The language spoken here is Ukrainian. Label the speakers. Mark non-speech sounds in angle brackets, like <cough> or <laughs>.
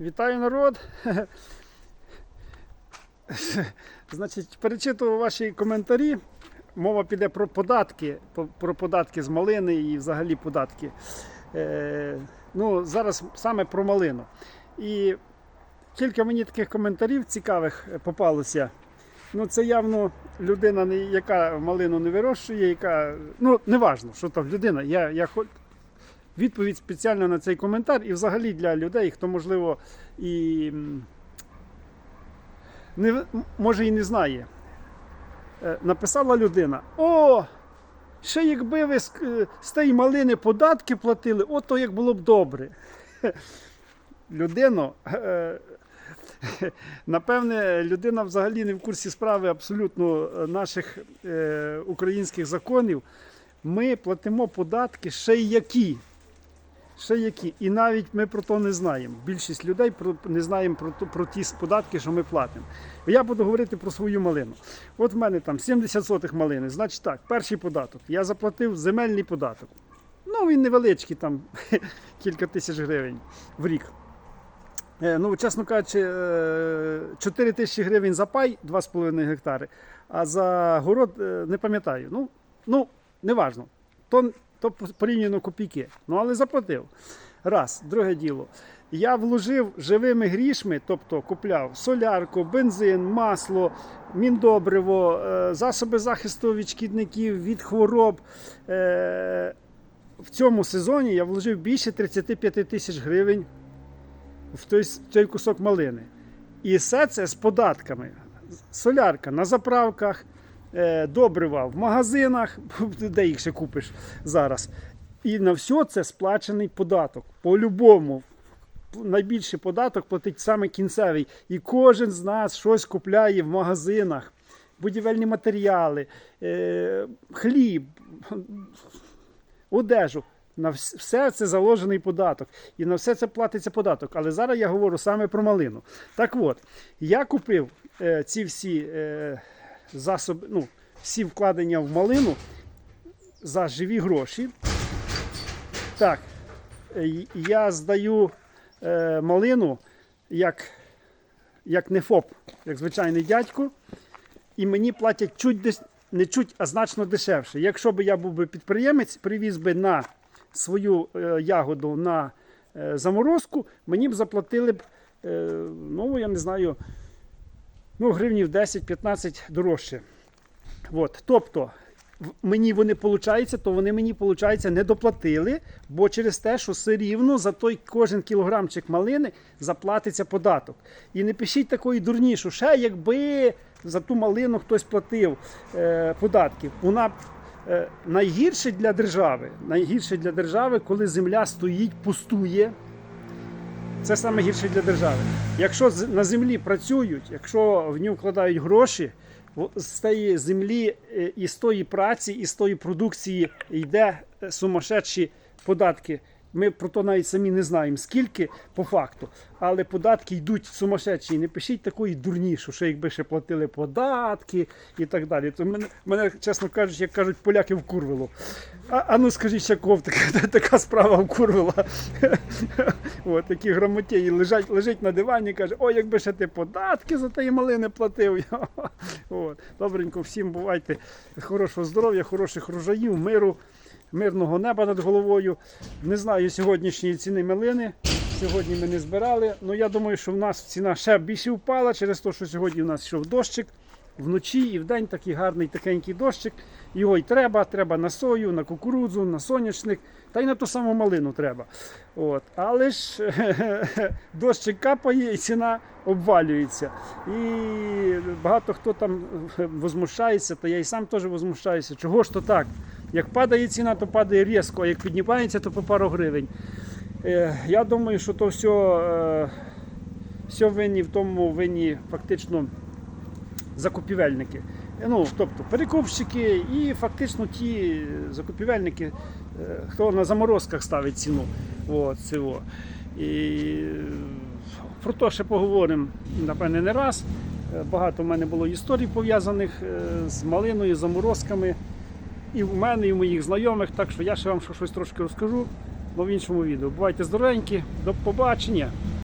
Speaker 1: Вітаю народ. Значить, перечитував ваші коментарі. Мова піде про податки, про податки з малини і взагалі податки. Е, ну, зараз саме про малину. І кілька мені таких коментарів цікавих попалося. Ну, це явно людина, яка малину не вирощує, яка. Ну, неважно, що там людина. Я, я відповідь спеціально на цей коментар і взагалі для людей, хто, можливо, і не, може і не знає. Е, Написала людина: О! Ще якби ви з, е, тієї малини податки платили, от то як було б добре. <laughs> Людино, е, напевне, людина взагалі не в курсі справи абсолютно наших українських законів. Ми платимо податки ще й які. Ще які. І навіть ми про то не знаємо. Більшість людей не знаємо про, про ті податки, що ми платимо. Я буду говорити про свою малину. От в мене там 70 сотих малини. Значить так, перший податок. Я заплатив земельний податок. Ну, він невеличкий, там <laughs> кілька тисяч гривень в рік. Е, Ну, чесно кажучи, е, 4 тисячі гривень за пай 2,5 гектари, а за город е, не пам'ятаю. Ну, ну неважно. То, то порівняно копійки. Ну, але заплатив. Раз. Друге діло. Я вложив живими грішми, тобто купляв солярку, бензин, масло, міндобриво, е, засоби захисту від шкідників, від хвороб. Е, В цьому сезоні я вложив більше 35 тисяч гривень в той, с- той кусок малини. І все це з податками. Солярка на заправках, добрива в магазинах, <laughs> де їх ще купиш зараз. І на все це сплачений податок. По-любому. Найбільший податок платить саме кінцевий. І кожен з нас щось купляє в магазинах, будівельні матеріали, е, хліб, одежу. На все це заложений податок. І на все це платиться податок. Але зараз я говорю саме про малину. Так от, я купив е, ці всі е, засоби, ну, всі вкладення в малину за живі гроші. Так, е, я здаю е, малину як, як не ФОП, як звичайний дядько, і мені платять чуть десь, не чуть, а значно дешевше. Якщо б я був би підприємець, привіз би на свою е, ягоду на е, заморозку, мені б заплатили б, е, ну я не знаю, ну, гривнів 10-15 дорожче. От, тобто, мені вони получаються, то вони мені получається не доплатили, бо через те, що все рівно за той кожен кілограмчик малини заплатиться податок. І не пишіть такої дурні, що ще якби за ту малину хтось платив е, податків. Вона е, найгірше для держави, найгірше для держави, коли земля стоїть, пустує. Це саме гірше для держави. Якщо на землі працюють, якщо в нього вкладають гроші, з тієї землі е, і з тої праці, і з тої продукції йде е, сумасшедші податки. Ми про то навіть самі не знаємо, скільки по факту. Але податки йдуть сумасшедші. Не пишіть такої дурні, що якби ще платили податки і так далі. То мене, мене чесно кажучи, як кажуть, поляки вкурвило. А, а ну скажіть, ще кого така, <laughs> така справа вкурвила. <laughs> От такі грамотєї лежать, лежить на дивані, каже, ой, якби ще ти податки за тієї малини платив. <laughs> От. Добренько, всім бувайте хорошого здоров'я, хороших врожаїв, миру, мирного неба над головою. Не знаю сьогоднішньої ціни малини. Сьогодні ми не збирали. Ну я думаю, що в нас ціна ще більше впала через те, що сьогодні в нас йшов дощик. Вночі і вдень такий гарний такенький дощик. Його й треба, треба на сою, на кукурудзу, на соняшник, та й на ту саму малину треба. От. Але ж <laughs> дощик капає і ціна обвалюється. І багато хто там возмущається, та я і сам теж возмущаюся. Чого ж то так? Як падає ціна, то падає різко, а як піднімається, то по пару гривень. Е, Я думаю, що то все, е, все винні в тому винні фактично закупівельники. Ну, тобто перекупщики і фактично ті закупівельники, е, хто на заморозках ставить ціну. От, цього. І е, про те ще поговоримо, напевне, не раз. Е, Багато в мене було історій пов'язаних е, з малиною, заморозками. І в мене, і в моїх знайомих, так що я ще вам щось трошки розкажу але в іншому відео. Бувайте здоровенькі, до побачення!